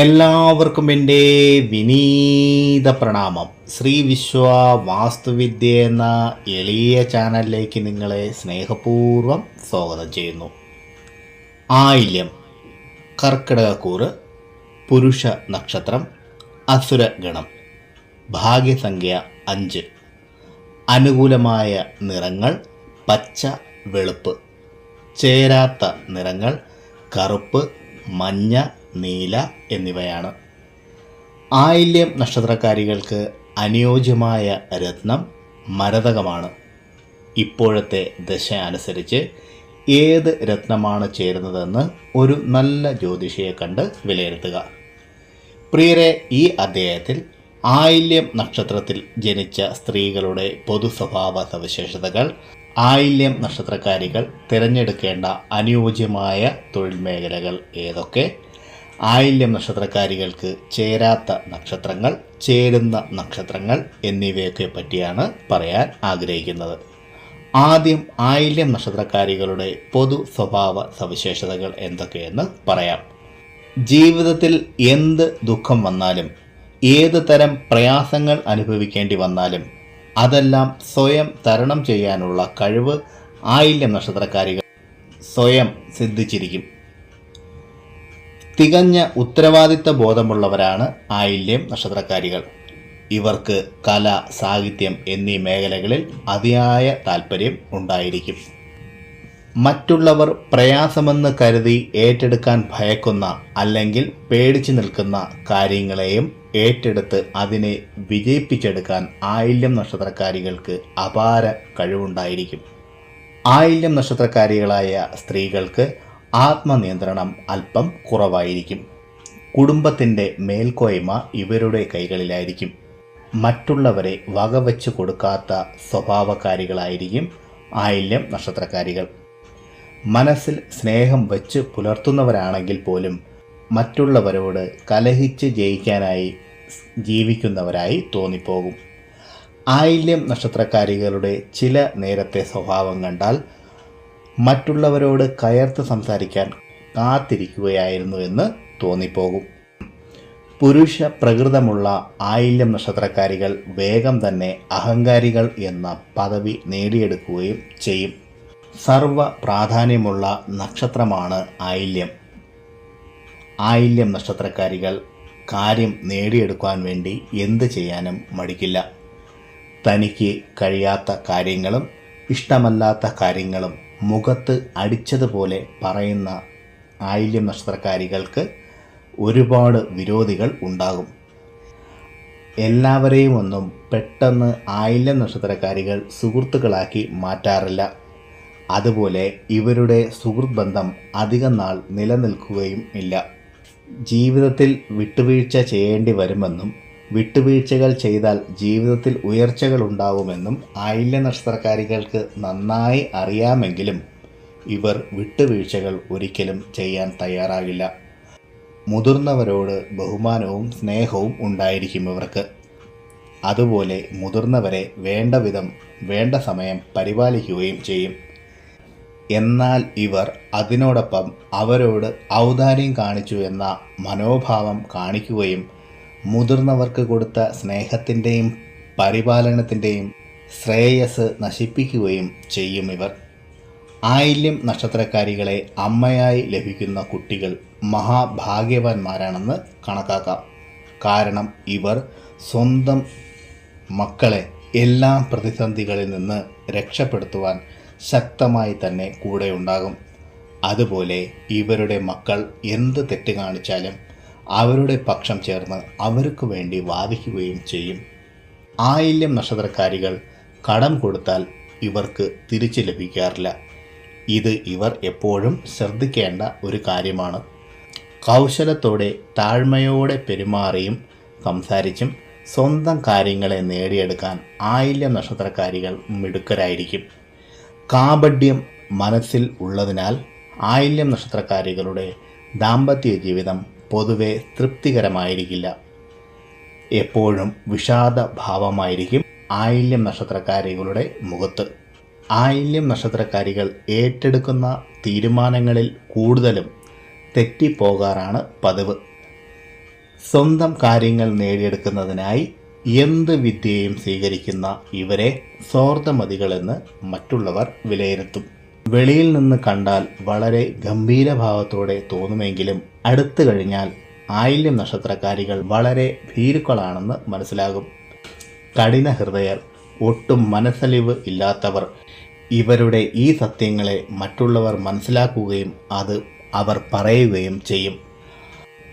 എല്ലാവർക്കും എന്റെ വിനീത പ്രണാമം. ശ്രീ വിശ്വ വാസ്തുവിദ്യ എന്ന എളിയ ചാനലിലേക്ക് നിങ്ങളെ സ്നേഹപൂർവം സ്വാഗതം ചെയ്യുന്നു. ആയില്യം കർക്കിടകക്കൂറ് പുരുഷ നക്ഷത്രം അസുരഗണം ഭാഗ്യസംഖ്യ അഞ്ച് അനുകൂലമായ നിറങ്ങൾ പച്ച വെളുപ്പ് ചേരാത്ത നിറങ്ങൾ കറുപ്പ് മഞ്ഞ നീല എന്നിവയാണ്. ആയില്യം നക്ഷത്രക്കാരികൾക്ക് അനുയോജ്യമായ രത്നം മരതകമാണ്. ഇപ്പോഴത്തെ ദശ അനുസരിച്ച് ഏത് രത്നമാണ് ചേരുന്നതെന്ന് ഒരു നല്ല ജ്യോതിഷിയെ കണ്ട് വിലയിരുത്തുക. പ്രിയരെ ഈ അധ്യായത്തിൽ ആയില്യം നക്ഷത്രത്തിൽ ജനിച്ച സ്ത്രീകളുടെ പൊതു സ്വഭാവ സവിശേഷതകൾ ആയില്യം നക്ഷത്രക്കാരികൾ തിരഞ്ഞെടുക്കേണ്ട അനുയോജ്യമായ തൊഴിൽ മേഖലകൾ ഏതൊക്കെ ആയില്യം നക്ഷത്രക്കാരികൾക്ക് ചേരാത്ത നക്ഷത്രങ്ങൾ ചേരുന്ന നക്ഷത്രങ്ങൾ എന്നിവയൊക്കെ പറ്റിയാണ് പറയാൻ ആഗ്രഹിക്കുന്നത്. ആദ്യം ആയില്യം നക്ഷത്രക്കാരികളുടെ പൊതു സ്വഭാവ സവിശേഷതകൾ എന്തൊക്കെയെന്ന് പറയാം. ജീവിതത്തിൽ എന്ത് ദുഃഖം വന്നാലും ഏത് തരം പ്രയാസങ്ങൾ അനുഭവിക്കേണ്ടി വന്നാലും അതെല്ലാം സ്വയം തരണം ചെയ്യാനുള്ള കഴിവ് ആയില്യം നക്ഷത്രക്കാരികൾ സ്വയം സിദ്ധിച്ചിരിക്കും. തികഞ്ഞ ഉത്തരവാദിത്ത ബോധമുള്ളവരാണ് ആയില്യം നക്ഷത്രക്കാരികൾ. ഇവർക്ക് കല സാഹിത്യം എന്നീ മേഖലകളിൽ അതിയായ താല്പര്യം ഉണ്ടായിരിക്കും. മറ്റുള്ളവർ പ്രയാസമെന്ന് കരുതി ഏറ്റെടുക്കാൻ ഭയക്കുന്ന അല്ലെങ്കിൽ പേടിച്ചു നിൽക്കുന്ന കാര്യങ്ങളെയും ഏറ്റെടുത്ത് അതിനെ വിജയിപ്പിച്ചെടുക്കാൻ ആയില്യം നക്ഷത്രക്കാരികൾക്ക് അപാര കഴിവുണ്ടായിരിക്കും. ആയില്യം നക്ഷത്രക്കാരികളായ സ്ത്രീകൾക്ക് ആത്മനിയന്ത്രണം അല്പം കുറവായിരിക്കും. കുടുംബത്തിന്റെ മേൽക്കോയ്മ ഇവരുടെ കൈകളിലായിരിക്കും. മറ്റുള്ളവരെ വകവെച്ച് കൊടുക്കാത്ത സ്വഭാവകാരികളായിരിക്കും ആയില്യം നക്ഷത്രക്കാരികൾ. മനസ്സിൽ സ്നേഹം വെച്ച് പുലർത്തുന്നവരാണെങ്കിൽ പോലും മറ്റുള്ളവരോട് കലഹിച്ച് ജയിക്കാനായി ജീവിക്കുന്നവരായി തോന്നിപ്പോകും. ആയില്യം നക്ഷത്രക്കാരികളുടെ ചില നേരത്തെ സ്വഭാവം കണ്ടാൽ മറ്റുള്ളവരോട് കയർത്ത് സംസാരിക്കാൻ കാത്തിരിക്കുകയായിരുന്നു എന്ന് തോന്നിപ്പോകും. പുരുഷ പ്രകൃതമുള്ള ആയില്യം നക്ഷത്രക്കാരികൾ വേഗം തന്നെ അഹങ്കാരികൾ എന്ന പദവി നേടിയെടുക്കുകയും ചെയ്യും. സർവ പ്രാധാന്യമുള്ള നക്ഷത്രമാണ് ആയില്യം. ആയില്യം നക്ഷത്രക്കാരികൾ കാര്യം നേടിയെടുക്കാൻ വേണ്ടി എന്ത് ചെയ്യാനും മടിക്കില്ല. തനിക്ക് കഴിയാത്ത കാര്യങ്ങളും ഇഷ്ടമല്ലാത്ത കാര്യങ്ങളും മുഖത്ത് അടിച്ചതുപോലെ പറയുന്ന ആയില്യം നക്ഷത്രക്കാരികൾക്ക് ഒരുപാട് വിരോധികൾ ഉണ്ടാകും. എല്ലാവരെയും ഒന്നും പെട്ടെന്ന് ആയില്യം നക്ഷത്രക്കാരികൾ സുഹൃത്തുക്കളാക്കി മാറ്റാറില്ല. അതുപോലെ ഇവരുടെ സുഹൃത്ത് ബന്ധം അധികം നാൾ നിലനിൽക്കുകയും ഇല്ല. ജീവിതത്തിൽ വിട്ടുവീഴ്ച ചെയ്യേണ്ടി വരുമെന്നും വിട്ടുവീഴ്ചകൾ ചെയ്താൽ ജീവിതത്തിൽ ഉയർച്ചകൾ ഉണ്ടാവുമെന്നും ആയില്യ നക്ഷത്രക്കാരികൾക്ക് നന്നായി അറിയാമെങ്കിലും ഇവർ വിട്ടുവീഴ്ചകൾ ഒരിക്കലും ചെയ്യാൻ തയ്യാറാകില്ല. മുതിർന്നവരോട് ബഹുമാനവും സ്നേഹവും ഉണ്ടായിരിക്കും ഇവർക്ക്. അതുപോലെ മുതിർന്നവരെ വേണ്ട വിധം വേണ്ട സമയം പരിപാലിക്കുകയും ചെയ്യും. എന്നാൽ ഇവർ അതിനോടൊപ്പം അവരോട് ഔദാര്യം കാണിച്ചു എന്ന മനോഭാവം കാണിക്കുകയും മുതിർന്നവർക്ക് കൊടുത്ത സ്നേഹത്തിന്റെയും പരിപാലനത്തിന്റെയും ശ്രേയസ് നശിപ്പിക്കുകയും ചെയ്യും ഇവർ. ആയില്യം നക്ഷത്രക്കാരികളെ അമ്മയായി ലഭിക്കുന്ന കുട്ടികൾ മഹാഭാഗ്യവാന്മാരാണെന്ന് കണക്കാക്കാം. കാരണം ഇവർ സ്വന്തം മക്കളെ എല്ലാ പ്രതിസന്ധികളിൽ നിന്ന് രക്ഷപ്പെടുത്തുവാൻ ശക്തമായി തന്നെ കൂടെ ഉണ്ടാകും അതുപോലെ ഇവരുടെ മക്കൾ എന്ത് തെറ്റ് കാണിച്ചാലും അവരുടെ പക്ഷം ചേർന്ന് അവർക്ക് വേണ്ടി വാദിക്കുകയും ചെയ്യും. ആയില്യം നക്ഷത്രക്കാരികൾ കടം കൊടുത്താൽ ഇവർക്ക് തിരിച്ചു ലഭിക്കാറില്ല. ഇത് ഇവർ എപ്പോഴും ശ്രദ്ധിക്കേണ്ട ഒരു കാര്യമാണ്. കൗശലത്തോടെ താഴ്മയോടെ പെരുമാറിയും സംസാരിച്ചും സ്വന്തം കാര്യങ്ങളെ നേടിയെടുക്കാൻ ആയില്യം നക്ഷത്രക്കാരികൾ മിടുക്കരായിരിക്കും. കാപഡ്യം മനസ്സിൽ ഉള്ളതിനാൽ ആയില്യം നക്ഷത്രക്കാരികളുടെ ദാമ്പത്യ ജീവിതം പൊതുവെ തൃപ്തികരമായിരിക്കില്ല. എപ്പോഴും വിഷാദ ഭാവമായിരിക്കും ആയില്യം നക്ഷത്രക്കാരികളുടെ മുഖത്ത്. ആയില്യം നക്ഷത്രക്കാരികൾ ഏറ്റെടുക്കുന്ന തീരുമാനങ്ങളിൽ കൂടുതലും തെറ്റിപ്പോകാറാണ് പതിവ്. സ്വന്തം കാര്യങ്ങൾ നേടിയെടുക്കുന്നതിനായി എന്ത് വിദ്യയും സ്വീകരിക്കുന്ന ഇവരെ സ്വാർത്ഥമതികളെന്ന് മറ്റുള്ളവർ വിലയിരുത്തും. വെളിയിൽ നിന്ന് കണ്ടാൽ വളരെ ഗംഭീരഭാവത്തോടെ തോന്നുമെങ്കിലും അടുത്തു കഴിഞ്ഞാൽ ആയില്യം നക്ഷത്രക്കാരികൾ വളരെ ഭീരുക്കളാണെന്ന് മനസ്സിലാകും. കഠിന ഹൃദയർ ഒട്ടും മനസ്സലിവ് ഇല്ലാത്തവർ ഇവരുടെ ഈ സത്യങ്ങളെ മറ്റുള്ളവർ മനസ്സിലാക്കുകയും അത് അവർ പറയുകയും ചെയ്യും.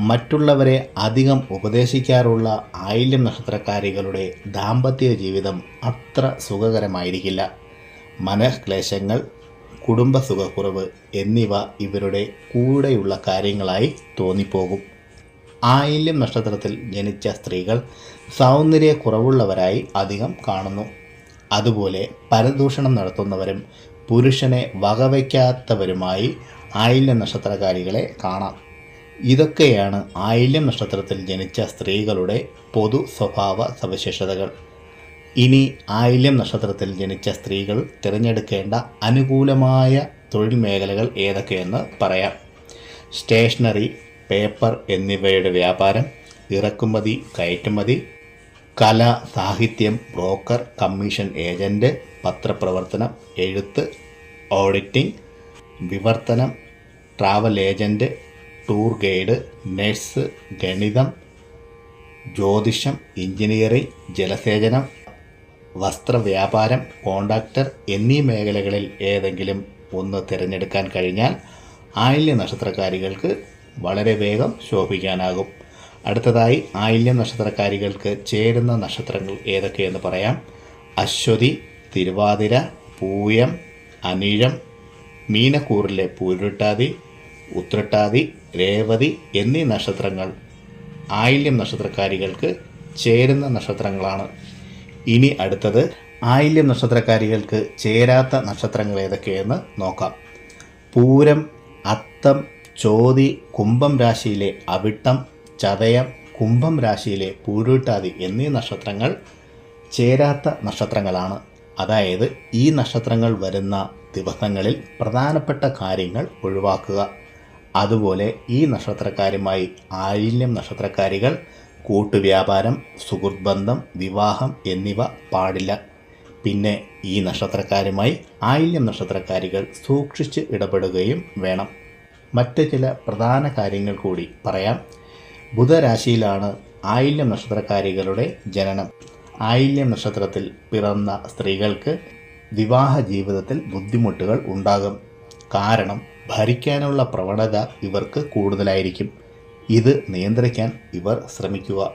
മറ്റുള്ളവരെ അധികം ഉപദേശിക്കാറുള്ള ആയില്യം നക്ഷത്രക്കാരികളുടെ ദാമ്പത്യ ജീവിതം അത്ര സുഖകരമായിരിക്കില്ല. മനഃക്ലേശങ്ങൾ കുടുംബ സുഖക്കുറവ് എന്നിവ ഇവരുടെ കൂടെയുള്ള കാര്യങ്ങളായി തോന്നിപ്പോകും. ആയില്യം നക്ഷത്രത്തിൽ ജനിച്ച സ്ത്രീകൾ സൗന്ദര്യക്കുറവുള്ളവരായി അധികം കാണുന്നു. അതുപോലെ പരദൂഷണം നടത്തുന്നവരും പുരുഷനെ വകവയ്ക്കാത്തവരുമായി ആയില്യം നക്ഷത്രകാരികളെ കാണാം. ഇതൊക്കെയാണ് ആയില്യം നക്ഷത്രത്തിൽ ജനിച്ച സ്ത്രീകളുടെ പൊതു സ്വഭാവ സവിശേഷതകൾ ഇനി ആയില്യം നക്ഷത്രത്തിൽ ജനിച്ച സ്ത്രീകൾ തിരഞ്ഞെടുക്കേണ്ട അനുകൂലമായ തൊഴിൽ മേഖലകൾ ഏതൊക്കെയെന്ന് പറയാം. സ്റ്റേഷനറി പേപ്പർ എന്നിവയുടെ വ്യാപാരം ഇറക്കുമതി കയറ്റുമതി കല സാഹിത്യം ബ്രോക്കർ കമ്മീഷൻ ഏജന്റ് പത്രപ്രവർത്തനം എഴുത്ത് ഓഡിറ്റിംഗ് വിവർത്തനം travel agent tour guide nurse ഗണിതം ജ്യോതിഷം എഞ്ചിനീയറിംഗ് ജലസേചനം വസ്ത്രവ്യാപാരം കോണ്ടാക്ടർ എന്നീ മേഖലകളിൽ ഏതെങ്കിലും ഒന്ന് തിരഞ്ഞെടുക്കാൻ കഴിഞ്ഞാൽ ആയില്യ നക്ഷത്രക്കാരികൾക്ക് വളരെ വേഗം ശോഭിക്കാനാകും. അടുത്തതായി ആയില്യ നക്ഷത്രക്കാരികൾക്ക് ചേരുന്ന നക്ഷത്രങ്ങൾ ഏതൊക്കെയെന്ന് പറയാം. അശ്വതി തിരുവാതിര പൂയം അനിഴം മീനക്കൂറിലെ പൂരുട്ടാതി ഉത്രട്ടാതി രേവതി എന്നീ നക്ഷത്രങ്ങൾ ആയില്യം നക്ഷത്രക്കാരികൾക്ക് ചേരുന്ന നക്ഷത്രങ്ങളാണ്. ഇനി അടുത്തത് ആയില്യം നക്ഷത്രക്കാരികൾക്ക് ചേരാത്ത നക്ഷത്രങ്ങൾ ഏതൊക്കെയെന്ന് നോക്കാം. പൂരം അത്തം ചോതി കുംഭം രാശിയിലെ അവിട്ടം ചതയം കുംഭം രാശിയിലെ പൂരുട്ടാതി എന്നീ നക്ഷത്രങ്ങൾ ചേരാത്ത നക്ഷത്രങ്ങളാണ്. അതായത് ഈ നക്ഷത്രങ്ങൾ വരുന്ന ദിവസങ്ങളിൽ പ്രധാനപ്പെട്ട കാര്യങ്ങൾ ഒഴിവാക്കുക. അതുപോലെ ഈ നക്ഷത്രക്കാരുമായി ആയില്യം നക്ഷത്രക്കാരികൾ കൂട്ടുവ്യാപാരം സുഹൃത് ബന്ധം വിവാഹം എന്നിവ പാടില്ല. പിന്നെ ഈ നക്ഷത്രക്കാരുമായി ആയില്യം നക്ഷത്രക്കാരികൾ സൂക്ഷിച്ച് ഇടപെടുകയും വേണം. മറ്റ് ചില പ്രധാന കാര്യങ്ങൾ കൂടി പറയാം. ബുധരാശിയിലാണ് ആയില്യം നക്ഷത്രക്കാരികളുടെ ജനനം. ആയില്യം നക്ഷത്രത്തിൽ പിറന്ന സ്ത്രീകൾക്ക് വിവാഹ ജീവിതത്തിൽ ബുദ്ധിമുട്ടുകൾ ഉണ്ടാകും. കാരണം ഭരിക്കാനുള്ള പ്രവണത ഇവർക്ക് കൂടുതലായിരിക്കും. ഇത് നിയന്ത്രിക്കാൻ ഇവർ ശ്രമിക്കുക.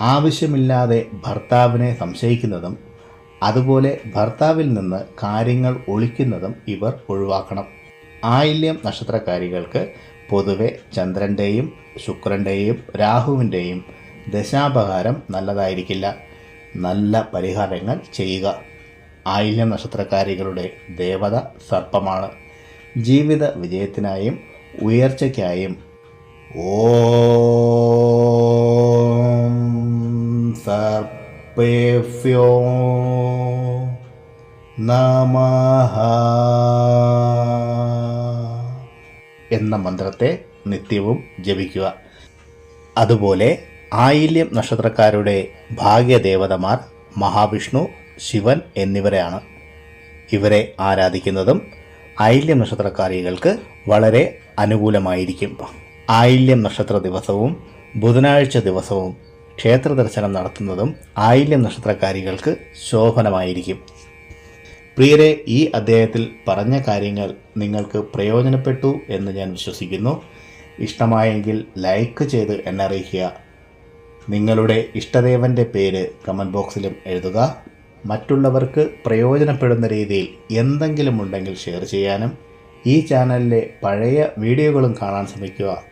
ആവശ്യമില്ലാതെ ഭർത്താവിനെ സംശയിക്കുന്നതും അതുപോലെ ഭർത്താവിൽ നിന്ന് കാര്യങ്ങൾ ഒളിക്കുന്നതും ഇവർ ഒഴിവാക്കണം. ആയില്യം നക്ഷത്രക്കാരികൾക്ക് പൊതുവെ ചന്ദ്രന്റെയും ശുക്രന്റെയും രാഹുവിന്റെയും ദശാപഹാരം നല്ലതായിരിക്കില്ല. നല്ല പരിഹാരങ്ങൾ ചെയ്യുക. ആയില്യം നക്ഷത്രക്കാരികളുടെ ദേവത സർപ്പമാണ്. ജീവിത വിജയത്തിനായും ഉയർച്ചയ്ക്കായും ഓം സർപ്പേഫ്യോ നമഃ. എന്ന മന്ത്രത്തെ നിത്യവും ജപിക്കുക. അതുപോലെ ആയില്യം നക്ഷത്രക്കാരുടെ ഭാഗ്യദേവതമാർ മഹാവിഷ്ണു ശിവൻ എന്നിവരെയാണ്. ഇവരെ ആരാധിക്കുന്നതും ആയില്യം നക്ഷത്രക്കാരികൾക്ക് വളരെ അനുകൂലമായിരിക്കും. ആയില്യം നക്ഷത്ര ദിവസവും ബുധനാഴ്ച ദിവസവും ക്ഷേത്ര ദർശനം നടത്തുന്നതും ആയില്യം നക്ഷത്രക്കാരികൾക്ക് ശോഭനമായിരിക്കും. പ്രിയരെ ഈ അദ്ദേഹത്തിൽ പറഞ്ഞ കാര്യങ്ങൾ നിങ്ങൾക്ക് പ്രയോജനപ്പെട്ടു എന്ന് ഞാൻ വിശ്വസിക്കുന്നു. ഇഷ്ടമായെങ്കിൽ ലൈക്ക് ചെയ്ത് എന്നെ അറിയിക്കുക. നിങ്ങളുടെ ഇഷ്ടദേവന്റെ പേര് കമന്റ് ബോക്സിലും എഴുതുക. മറ്റുള്ളവർക്ക് പ്രയോജനപ്പെടുന്ന രീതിയിൽ എന്തെങ്കിലും ഉണ്ടെങ്കിൽ ഷെയർ ചെയ്യാനും ഈ ചാനലിലെ പഴയ വീഡിയോകളും കാണാൻ ശ്രമിക്കുക.